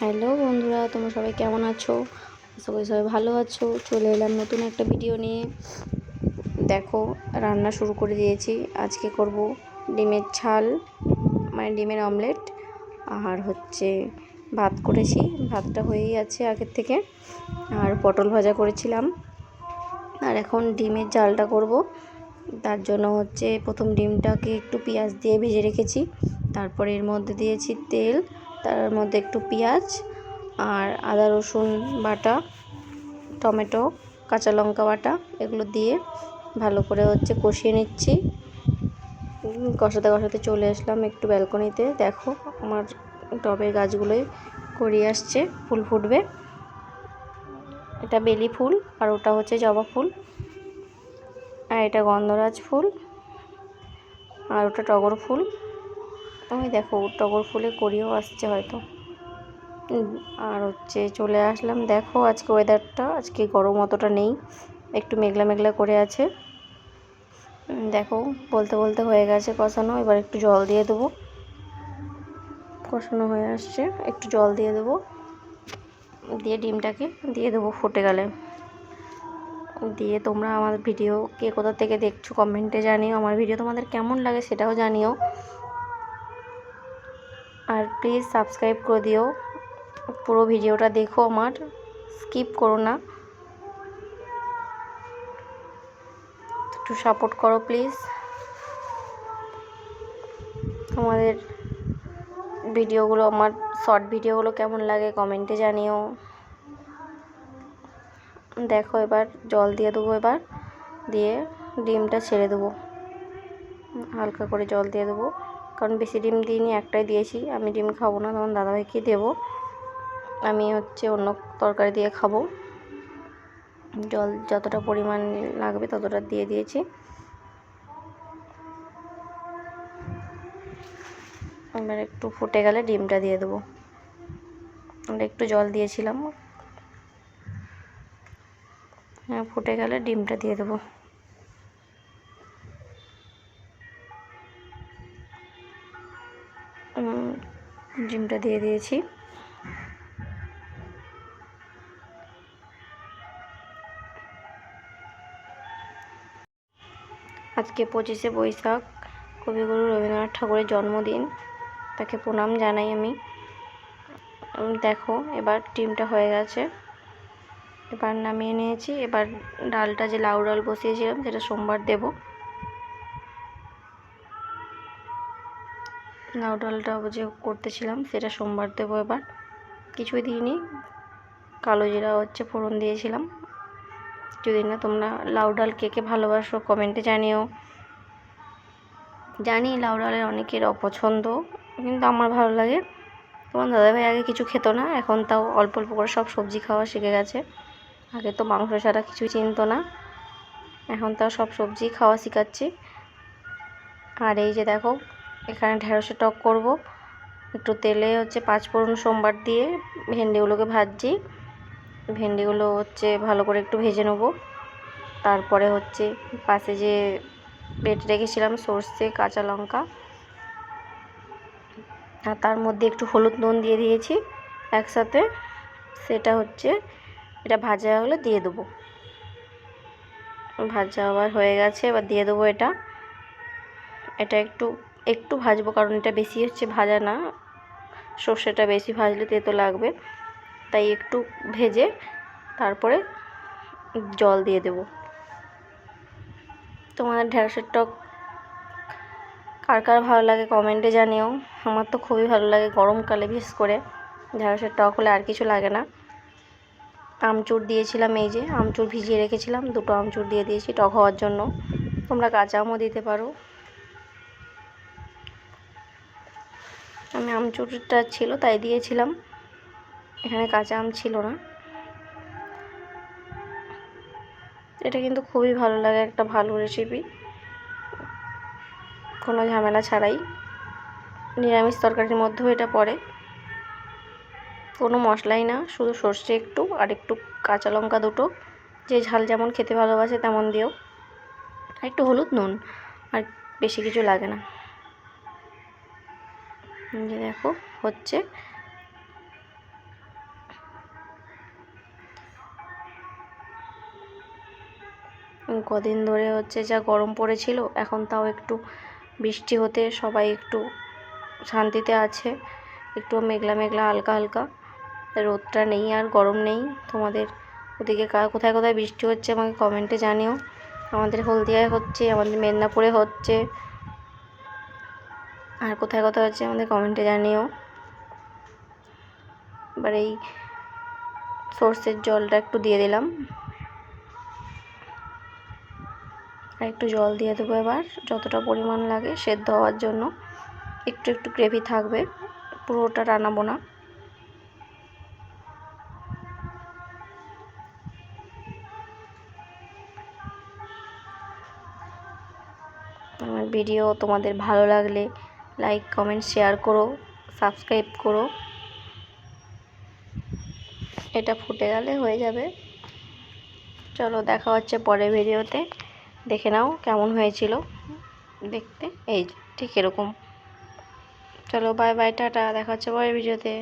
Hello বন্ধুরা, তোমরা সবাই কেমন আছো? করি সবাই ভালো আছো। চলে এলাম নতুন একটা ভিডিও নিয়ে। দেখো, রান্না শুরু করে দিয়েছি। আজকে করব ডিমের ছাল মানে ডিমের অমলেট আর হচ্ছে ভাত করেছি। ভাতটা হয়েই আছে আগের থেকে। আর পটল ভাজা করেছিলাম। আর এখন ডিমের জালটা করব। তার জন্য হচ্ছে প্রথম ডিমটাকে একটু পেঁয়াজ দিয়ে ভেজে রেখেছি। তারপরে এর মধ্যে দিয়েছি তেল। তার মধ্যে একটু পেঁয়াজ আর আদা, রসুন বাটা, টমেটো, কাঁচা লঙ্কা বাটা, এগুলো দিয়ে ভালো করে হচ্ছে কষিয়ে নিচ্ছি। কষাতে কষাতে চলে আসলাম একটু ব্যালকনিতে। দেখো আমার টবের গাছগুলোই করিয়ে আসছে, ফুল ফুটবে। এটা বেলি ফুল আর ওটা হচ্ছে জবা ফুল। আর এটা গন্ধরাজ ফুল আর ওটা টগর ফুল। ওই দেখো টগর ফুলে করিও আসছে হয়তো। আর হচ্ছে চলে আসলাম, দেখো আজকে ওয়েদারটা আজকে গরম অতটা নেই, একটু মেঘলা মেঘলা করে আছে। দেখো, বলতে বলতে হয়ে গেছে কষানো, এবার একটু জল দিয়ে দেবো। কষানো হয়ে আসছে, একটু জল দিয়ে দেবো। দিয়ে ডিমটাকে দিয়ে দেবো ফুটে গেলে। দিয়ে তোমরা আমার ভিডিও কে কোথা থেকে দেখছ কমেন্টে জানিও, আমার ভিডিও তোমাদের কেমন লাগে সেটাও জানিও। আর প্লিজ সাবস্ক্রাইব করে দিও। পুরো ভিডিওটা দেখো আমার। স্কিপ করো না। একটু সাপোর্ট করো প্লিজ তোমাদের ভিডিওগুলো, আমার শর্ট ভিডিওগুলো কেমন লাগে কমেন্টে জানিও। দেখো এবার, জল দিয়ে দেবো এবার। দিয়ে ডিমটা ছেড়ে দেবো। হালকা করে জল দিয়ে দেবো। কারণ বেশি ডিম দিইনি, একটাই দিয়েছি। আমি ডিম খাব না, তখন দাদাভাইকে দেবো। আমি হচ্ছে অন্য তরকারি দিয়ে খাব। জল যতটা পরিমাণ লাগবে ততটা দিয়ে দিয়েছি। এবার একটু ফুটে গেলে ডিমটা দিয়ে দেবো। আমরা একটু জল দিয়েছিলাম। হ্যাঁ ফুটে গেলে ডিমটা দিয়ে দেবো। ডিমটা দিয়ে দিয়েছি। আজকে পঁচিশে বৈশাখ, কবিগুরু রবীন্দ্রনাথ ঠাকুরের জন্মদিন। তাকে প্রণাম জানাই আমি। দেখো, এবার ডিমটা হয়ে গেছে। এবার নামিয়ে নিয়েছি। এবার ডালটা যে লাউ ডাল বসিয়েছিলাম, সেটা সোমবার দেব। লাউ ডালটা যে করতেছিলাম, সেটা সোমবার দেবো এবার। কিছুই দিইনি। কালো জিরা হচ্ছে ফোড়ন দিয়েছিলাম। যদি না তোমরা লাউ ডাল কে কে ভালোবাসো, কমেন্টে জানিও। জানি লাউ ডালের অনেকের অপছন্দ, কিন্তু আমার ভালো লাগে। তোমার দাদাভাই আগে কিছু খেত না, এখন তাও অল্প অল্প করে সব সবজি খাওয়া শিখে গেছে। আগে তো মাংস ছাড়া কিছুই চিনতো না। এখন তাও সব সবজি খাওয়া শেখাচ্ছি। আর এই যে দেখো এখানে ঢেঁড়সের টক করব। একটু তেলে হচ্ছে পাঁচ ফোড়ন সোমবার দিয়ে ভেন্ডিগুলোকে ভাজছি। ভেন্ডিগুলো হচ্ছে ভালো করে একটু ভেজে নেব। তারপরে হচ্ছে পাশে যে বেটে রেখেছিলাম সর্ষে, কাঁচা লঙ্কা। আর তার মধ্যে একটু হলুদ নুন দিয়ে দিয়েছি একসাথে। সেটা হচ্ছে এটা ভাজা হলে দিয়ে দেবো। ভাজা আবার হয়ে গেছে, এবার দিয়ে দেবো এটা। এটা একটু একটু ভাজবো কারণ এটা বেশি হচ্ছে ভাজা না। সর্ষেটা বেশি ভাজলে তেতো লাগবে। তাই একটু ভেজে তারপরে জল দিয়ে দেব। তোমাদের ঢেঁড়সের টক কার কার ভালো লাগে কমেন্টে জানিও। আমার তো খুবই ভালো লাগে গরমকালে বিশেষ করে। ঢেঁড়সের টক হলে আর কিছু লাগে না। আমচুর দিয়েছিলাম এই যে, আমচুর ভিজিয়ে রেখেছিলাম। দুটো আমচুর দিয়ে দিয়েছি টক হওয়ার জন্য। তোমরা কাঁচা আমও দিতে পারো। আমি আমচুরটা ছিল, তাই দিয়েছিলাম। এখানে কাঁচা আম ছিল না। এটা কিন্তু খুবই ভালো লাগে, একটা ভালো রেসিপি কোনো ঝামেলা ছাড়াই। নিরামিষ তরকারির মধ্যেও এটা পড়ে। কোনো মশলাই না, শুধু সর্ষে একটু আর একটু কাঁচা লঙ্কা দুটো। যে ঝাল যেমন খেতে ভালোবাসে তেমন দিও। একটু হলুদ নুন, আর বেশি কিছু লাগে না। যে দেখো, হচ্ছে। কদিন ধরে হচ্ছে যা গরম পড়েছিল, এখন তাও একটু বৃষ্টি হতে সবাই একটু শান্তিতে আছে, একটু মেঘলা মেঘলা, হালকা হালকা। রোদটা নেই আর গরম নেই। তোমাদের ওদিকে কোথায় কোথায় বৃষ্টি হচ্ছে আমাকে কমেন্টে জানিও। আমাদের হলদিয়ায় হচ্ছে, আমাদের মেদিনীপুরে হচ্ছে। আর কোথায় কোথায় হচ্ছে আমাদের কমেন্টে জানিও। এবার এই সর্ষের জলটা একটু দিয়ে দিলাম। আর একটু জল দিয়ে দেবো এবার, যতটা পরিমাণ লাগে সেদ্ধ হওয়ার জন্য। একটু একটু গ্রেভি থাকবে, পুরোটা রান্নাবো না। আমার ভিডিও তোমাদের ভালো লাগলে লাইক কমেন্ট শেয়ার করো সাবস্ক্রাইব করো। এটা ফুটে গেলে হয়ে যাবে। চলো দেখা হচ্ছে পরের ভিডিওতে। দেখে নাও কেমন হয়েছিল। দেখতে। এই ঠিক এরকম। চলো বাই বাই টাটা। দেখা হচ্ছে পরের ভিডিওতে।